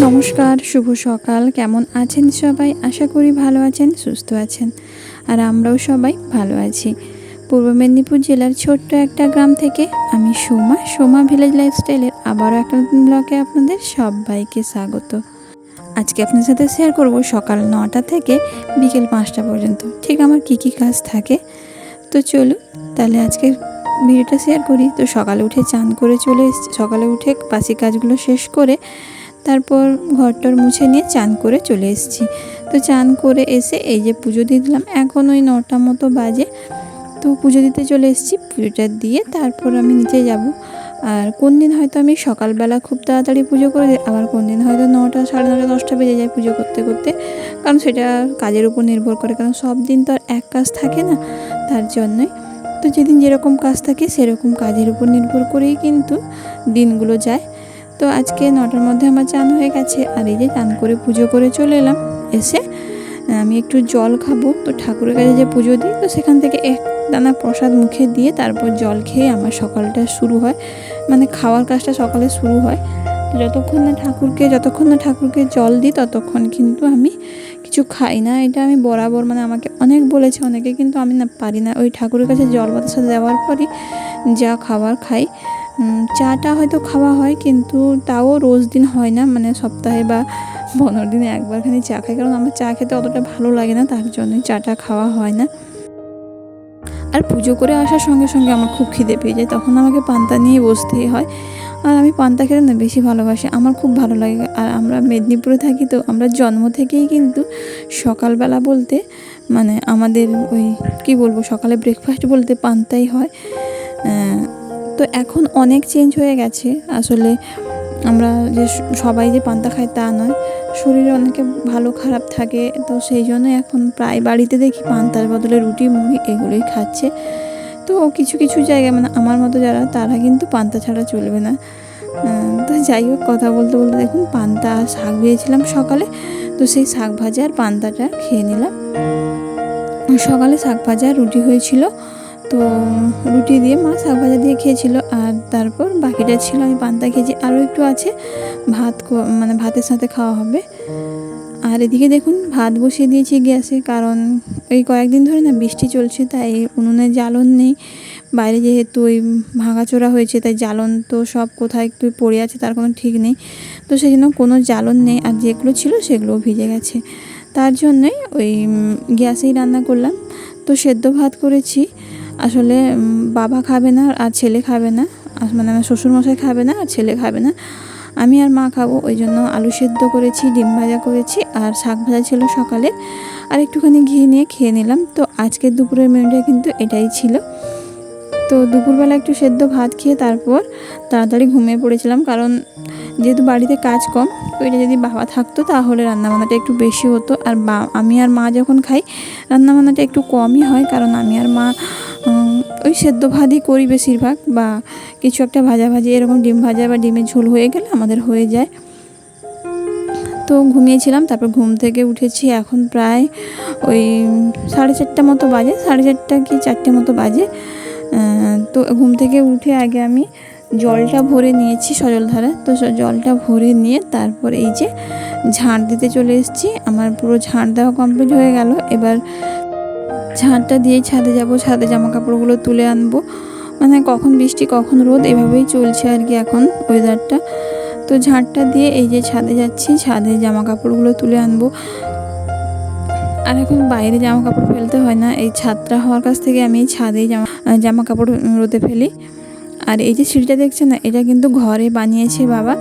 নমস্কার, শুভ সকাল। কেমন আছেন সবাই? আশা করি ভালো আছেন, সুস্থ আছেন। আর আমরাও সবাই ভালো আছি। পূর্ব মেদিনীপুর জেলার ছোট্ট একটা গ্রাম থেকে আমি সোমা সোমা ভিলেজ লাইফস্টাইলের আবারও একটা নতুন ব্লগে আপনাদের সবাইকে স্বাগত। আজকে আপনার সাথে শেয়ার করব সকাল নটা থেকে বিকেল পাঁচটা পর্যন্ত। ঠিক আমার কি কি কাজ থাকে? তো চলুন, তাহলে আজকে ভিডিওটা শেয়ার করি। তো সকালে উঠে চান করে চলে এসেছি। সকালে উঠে বাসি কাজগুলো শেষ করে তারপর ঘরটর মুছে নিয়ে চান করে চলে এসেছি। তো চান করে এসে এই যে পুজো দিয়ে দিলাম। এখন ওই নটা মতো বাজে। তো পুজো দিতে চলে এসেছি। পুজোটা দিয়ে তারপর আমি নিচে যাব। আর কোন দিন হয়তো আমি সকালবেলা খুব তাড়াতাড়ি পুজো করে দিই আবার কোন দিন হয়তো নটা, সাড়ে নটা, দশটা বেজে যায় পুজো করতে করতে। কারণ সেটা কাজের উপর নির্ভর করে। কারণ সব দিন তো আর এক কাজ থাকে না। তার জন্যই তো যেদিন যেরকম কাজ থাকে সেরকম কাজের উপর নির্ভর করেই কিন্তু দিনগুলো যায়। তো আজকে নটার মধ্যে আমার চান হয়ে গেছে, আর এই যে চান করে পুজো করে চলে এলাম। এসে আমি একটু জল খাব। তো ঠাকুরের কাছে যে পুজো দিই, তো সেখান থেকে এক দানা প্রসাদ মুখে দিয়ে তারপর জল খেয়ে আমার সকালটা শুরু হয়। মানে খাওয়ার কাজটা সকালে শুরু হয়। যতক্ষণ না ঠাকুরকে, যতক্ষণ না ঠাকুরকে জল দিই, ততক্ষণ কিন্তু আমি কিছু খাই না, এটা আমি বরাবর মানে আমাকে অনেক বলেছে অনেকে, কিন্তু আমি না পারি না। ওই ঠাকুরের কাছে জল বাতাসা দেওয়ার পরই যা খাবার খাই। চাটা হয়তো খাওয়া হয়, কিন্তু তাও রোজ দিন হয় না মানে সপ্তাহে বা পনেরো দিনে একবারখানি চা খাই, কারণ আমার চা খেতে অতটা ভালো লাগে না, তার জন্যই চাটা খাওয়া হয় না। আর পুজো করে আসার সঙ্গে সঙ্গে আমার খুব খিদে পেয়ে যায়, তখন আমাকে পান্তা নিয়ে বসতেই হয়। আর আমি পান্তা খেতে না বেশি ভালোবাসি। আমার খুব ভালো লাগে। আর আমরা মেদিনীপুরে থাকি তো আমরা জন্ম থেকেই কিন্তু সকালবেলা বলতে মানে আমাদের ওই কি বলব, সকালে ব্রেকফাস্ট বলতে পান্তাই হয়। তো এখন অনেক চেঞ্জ হয়ে গেছে। আসলে আমরা যে সবাই যে পান্তা খায় তা নয়। শরীরে অনেকে ভালো খারাপ থাকে। তো সেই জন্য এখন প্রায় বাড়িতে দেখি পান্তার বদলে রুটি, মুড়ি এগুলোই খাচ্ছে। তো কিছু কিছু জায়গায় মানে আমার মতো যারা, তারা কিন্তু পান্তা ছাড়া চলবে না। তো যাই হোক, কথা বলতে বলতে দেখুন, পান্তা আর শাক ভেজেছিলাম সকালে, তো সেই শাক ভাজা আর পান্তাটা খেয়ে নিলাম। সকালে শাক ভাজা রুটি হয়েছিল, তো রুটি দিয়ে মা শাক ভাজা দিয়ে খেয়েছিল, আর তারপর বাকিটা ছিল আমি পান্তা খেয়েছি। আরও একটু আছে, ভাত মানে ভাতের সাথে খাওয়া হবে। আর এদিকে দেখুন, ভাত বসিয়ে দিয়েছি গ্যাসে, কারণ এই কয়েকদিন ধরে না বৃষ্টি চলছে, তাই উনুনে জ্বালন নেই। বাইরে যেহেতু ওই ভাঙাচোরা হয়েছে, তাই জ্বালন তো সব কোথায় একটু পড়ে আছে তার কোনো ঠিক নেই। তো সেই জন্য কোনো জ্বালন নেই, আর যেগুলো ছিল সেগুলো ভিজে গেছে। তার জন্যই ওই গ্যাসেই রান্না করলাম। তো সেদ্ধ ভাত করেছি। আসলে বাবা খাবে না আর ছেলে খাবে না। মানে আমার শ্বশুরমশাই খাবে না আর ছেলে খাবে না। আমি আর মা খাব, ওই জন্য আলু সেদ্ধ করেছি, ডিম ভাজা করেছি, আর শাক ভাজা ছিল সকালে। আর একটুখানি ঘি নিয়ে খেয়ে নিলাম। তো আজকের দুপুরের মেনুটা কিন্তু এটাই ছিল। তো দুপুরবেলা একটু সেদ্ধ ভাত খেয়ে তারপর তাড়াতাড়ি ঘুমিয়ে পড়েছিলাম। কারণ যেহেতু বাড়িতে কাজ কম, তো এটা যদি বাবা থাকতো তাহলে রান্নাবান্নাটা একটু বেশি হতো। আর বা, আমি আর মা যখন খাই, রান্নাবান্নাটা একটু কমই হয়। কারণ আমি আর মা ওই সেদ্ধ ভাতই করি বেশিরভাগ বা কিছু একটা ভাজা ভাজি এরকম ডিম ভাজা বা ডিমের ঝোল হয়ে গেলে আমাদের হয়ে যায়। তো ঘুমিয়েছিলাম, তারপর ঘুম থেকে উঠেছি এখন প্রায় ওই সাড়ে চারটা মতো বাজে, সাড়ে চারটা কি চারটে মতো বাজে। তো ঘুম থেকে উঠে আগে আমি জলটা ভরে নিয়েছি সজলধারা তো জলটা ভরে নিয়ে তারপর এই যে ঝাঁট দিতে চলে এসেছি। আমার পুরো ঝাঁট দেওয়া কমপ্লিট হয়ে গেল। এবার ঝাঁটটা দিয়ে ছাদে যাব, ছাদে জামা কাপড়গুলো তুলে আনব। মানে কখন বৃষ্টি, কখন রোদ, এভাবেই চলছে আর কি এখন ওয়েদারটা তো ঝাঁটটা দিয়ে এই যে ছাদে যাচ্ছি, ছাদে জামা কাপড়গুলো তুলে আনব। আর এখন বাইরে জামা কাপড় ফেলতে হয় না, এই ছাদটা হওয়ার কাছ থেকে আমি এই ছাদেই জামা জামা কাপড় রোদে ফেলি। আর এই যে সিঁড়িটা দেখছেন না, এটা কিন্তু ঘরে বানিয়েছে বাবা।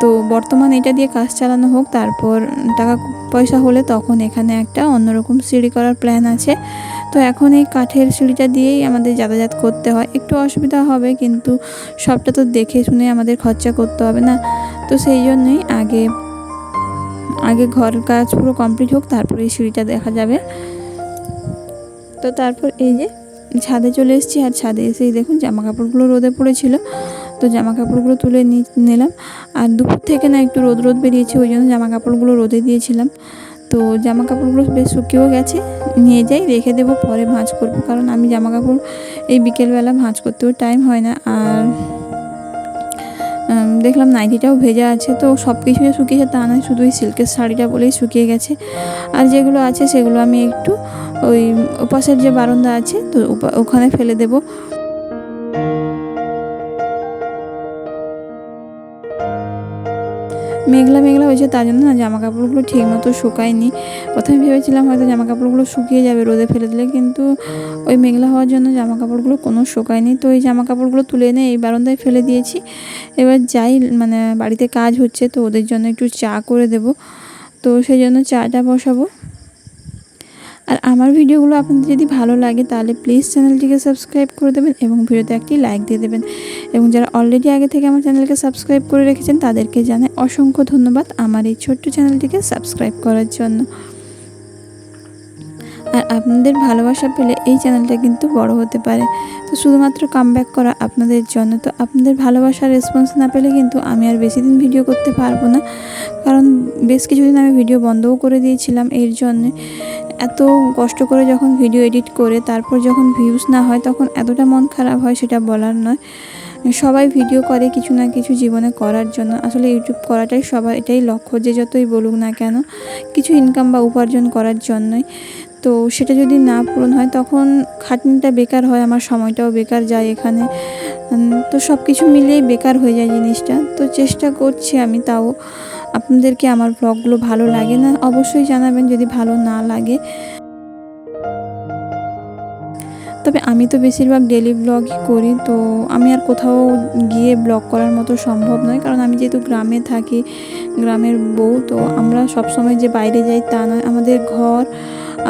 তো বর্তমান এটা দিয়ে কাজ চালানো হোক, তারপর টাকা পয়সা হলে তখন এখানে একটা অন্যরকম সিঁড়ি করার প্ল্যান আছে। তো এখন এই কাঠের সিঁড়িটা দিয়েই আমাদের যাতায়াত করতে হয়। একটু অসুবিধা হবে, কিন্তু সবটা তো দেখে শুনে আমাদের খরচা করতে হবে না। তো সেই জন্যই আগে আগে ঘর কাজ পুরো কমপ্লিট হোক, তারপরে এই সিঁড়িটা দেখা যাবে। তো তারপর এই যে ছাদে চলে এসেছি, আর ছাদে এসেই দেখুন জামা কাপড়গুলো রোদে পড়েছিল। তো জামা কাপড়গুলো তুলে নিলাম। আর দুপুর থেকে না একটু রোদ রোদ বেরিয়েছে, ওই জন্য জামা কাপড়গুলো রোদে দিয়েছিলাম। তো জামা কাপড়গুলো বেশ শুকিয়েও গেছে, নিয়ে যাই, রেখে দেবো, পরে ভাঁজ করব। কারণ আমি জামা কাপড় এই বিকেলবেলা ভাঁজ করতেও টাইম হয় না। আর দেখলাম নাইটিটাও ভেজা আছে, তো সব কিছুই শুকিয়েছে তা নয়, শুধু ওই সিল্কের শাড়িটা বলেই শুকিয়ে গেছে। আর যেগুলো আছে সেগুলো আমি একটু ওই ওপাশের যে বারান্দা আছে, তো ওখানে ফেলে দেবো। মেঘলা মেঘলা হয়েছে তার জন্য না জামা কাপড়গুলো ঠিক মতো শুকায়নি। প্রথমে ভেবেছিলাম হয়তো জামা কাপড়গুলো শুকিয়ে যাবে রোদে ফেলে দিলে, কিন্তু ওই মেঘলা হওয়ার জন্য জামা কাপড়গুলো কোনো শুকায়নি। তো ওই জামা কাপড়গুলো তুলে এনে এই বারান্দায় ফেলে দিয়েছি। এবার যাই মানে বাড়িতে কাজ হচ্ছে, তো ওদের জন্য একটু চা করে দেব। তো সেই জন্য চাটা বসাবো। আর আমার ভিডিওগুলো আপনাদের যদি ভালো লাগে তাহলে প্লিজ চ্যানেলটিকে সাবস্ক্রাইব করে দেবেন এবং ভিডিওতে একটি লাইক দিয়ে দেবেন। এবং যারা অলরেডি আগে থেকে আমার চ্যানেলকে সাবস্ক্রাইব করে রেখেছেন, তাদেরকে জানাই অসংখ্য ধন্যবাদ আমার এই ছোট্ট চ্যানেলটিকে সাবস্ক্রাইব করার জন্য। আর আপনাদের ভালোবাসা পেলে এই চ্যানেলটা কিন্তু বড় হতে পারে। তো শুধুমাত্র কামব্যাক করা আপনাদের জন্য। তো আপনাদের ভালোবাসার রেসপন্স না পেলে কিন্তু আমি আর বেশি দিন ভিডিও করতে পারব না। কারণ বেশ কিছুদিন আমি ভিডিও বন্ধও করে দিয়েছিলাম এর জন্য। এত কষ্ট করে যখন ভিডিও এডিট করে, তারপর যখন ভিউজ না হয়, তখন এতটা মন খারাপ হয় সেটা বলার নয়। সবাই ভিডিও করে কিছু না কিছু জীবনে করার জন্য। আসলে ইউটিউব করাটাই সবার, এটাই লক্ষ্য যে যতই বলুক না কেন, কিছু ইনকাম বা উপার্জন করার জন্যই। তো সেটা যদি না পূরণ হয়, তখন খাটনিটা বেকার হয়, আমার সময়টাও বেকার যায় এখানে। তো সব কিছু মিলিয়েই বেকার হয়ে যায় জিনিসটা। তো চেষ্টা করছি আমি তাও। আপনাদেরকে আমার ব্লগগুলো ভালো লাগে না, অবশ্যই জানাবেন যদি ভালো না লাগে। তবে আমি তো বেশিরভাগ ডেলি ব্লগই করি, তো আমি আর কোথাও গিয়ে ব্লগ করার মতো সম্ভব নয়, কারণ আমি যেহেতু গ্রামে থাকি, গ্রামের বউ, তো আমরা সব সময় যে বাইরে যাই তা নয়, আমাদের ঘর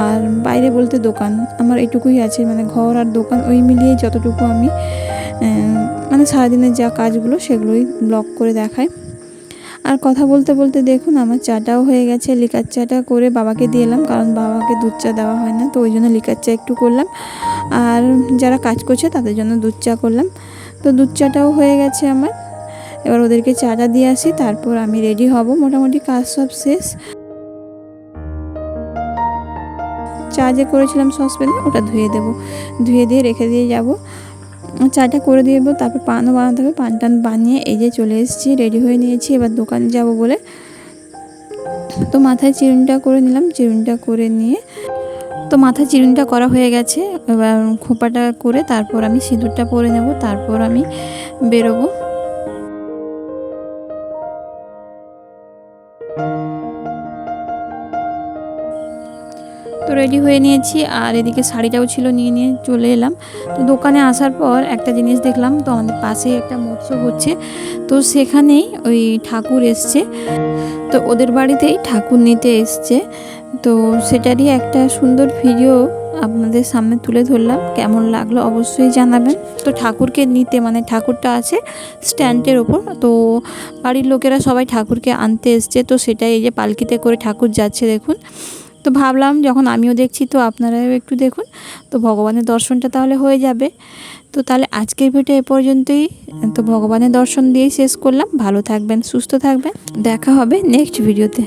আর বাইরে বলতে দোকান, আমার এটুকুই আছে মানে ঘর আর দোকান, ওই মিলিয়ে যতটুকু আমি মানে সারাদিনের যা কাজগুলো সেগুলোই ব্লগ করে দেখাই। আর কথা বলতে বলতে দেখুন, আমার চাটাও হয়ে গেছে। লিকার চাটা করে বাবাকে দিয়ে এলাম, কারণ বাবাকে দুধ চা দেওয়া হয় না, তো ওই জন্য লিকার চা একটু করলাম। আর যারা কাজ করছে, তাদের জন্য দুধ চা করলাম। তো দুধ চাটাও হয়ে গেছে আমার। এবার ওদেরকে চাটা দিয়ে আসি, তারপর আমি রেডি হব। মোটামুটি কাজ সব শেষ। চা যে করেছিলাম সসপ্যানে, ওটা ধুয়ে দেবো। ধুয়ে দিয়ে রেখে দিয়ে যাব। চাটা করে দিয়ে দেবো, তারপর পানও বানাতে হবে। পান টান বানিয়ে এই যে চলে এসেছি, রেডি হয়ে নিয়েছি। এবার দোকানে যাব বলে। তো মাথায় চিরুনটা করে নিলাম। চিরুনটা করে নিয়ে তো মাথায় চিরুনিটা করা হয়ে গেছে। এবার খোপাটা করে তারপর আমি সিঁদুরটা পরে নেব। তারপর আমি বেরোবো। রেডি হয়ে নিয়েছি, আর এদিকে শাড়িটাও ছিল, নিয়ে নিয়ে চলে এলাম। তো দোকানে আসার পর একটা জিনিস দেখলাম, তো আমাদের পাশে একটা মৎস্য হচ্ছে। তো সেখানেই ওই ঠাকুর এসছে। তো ওদের বাড়িতেই ঠাকুর নিতে এসছে। তো সেটারই একটা সুন্দর ভিডিও আপনাদের সামনে তুলে ধরলাম। কেমন লাগল অবশ্যই জানাবেন। তো ঠাকুরকে নিতে মানে ঠাকুরটা আছে স্ট্যান্ডের ওপর, তো বাড়ির লোকেরা সবাই ঠাকুরকে আনতে এসছে। তো সেটাই এই যে পালকিতে করে ঠাকুর যাচ্ছে, দেখুন। তো ভাবলাম যখন আমিও দেখছি, তো আপনারাও একটু দেখুন। তো ভগবানের দর্শনটা তাহলে হয়ে যাবে। তো তাহলে আজকের ভিডিও এ পর্যন্তই। তো ভগবানের দর্শন দিয়েই শেষ করলাম। ভালো থাকবেন, সুস্থ থাকবেন। দেখা হবে নেক্সট ভিডিওতে।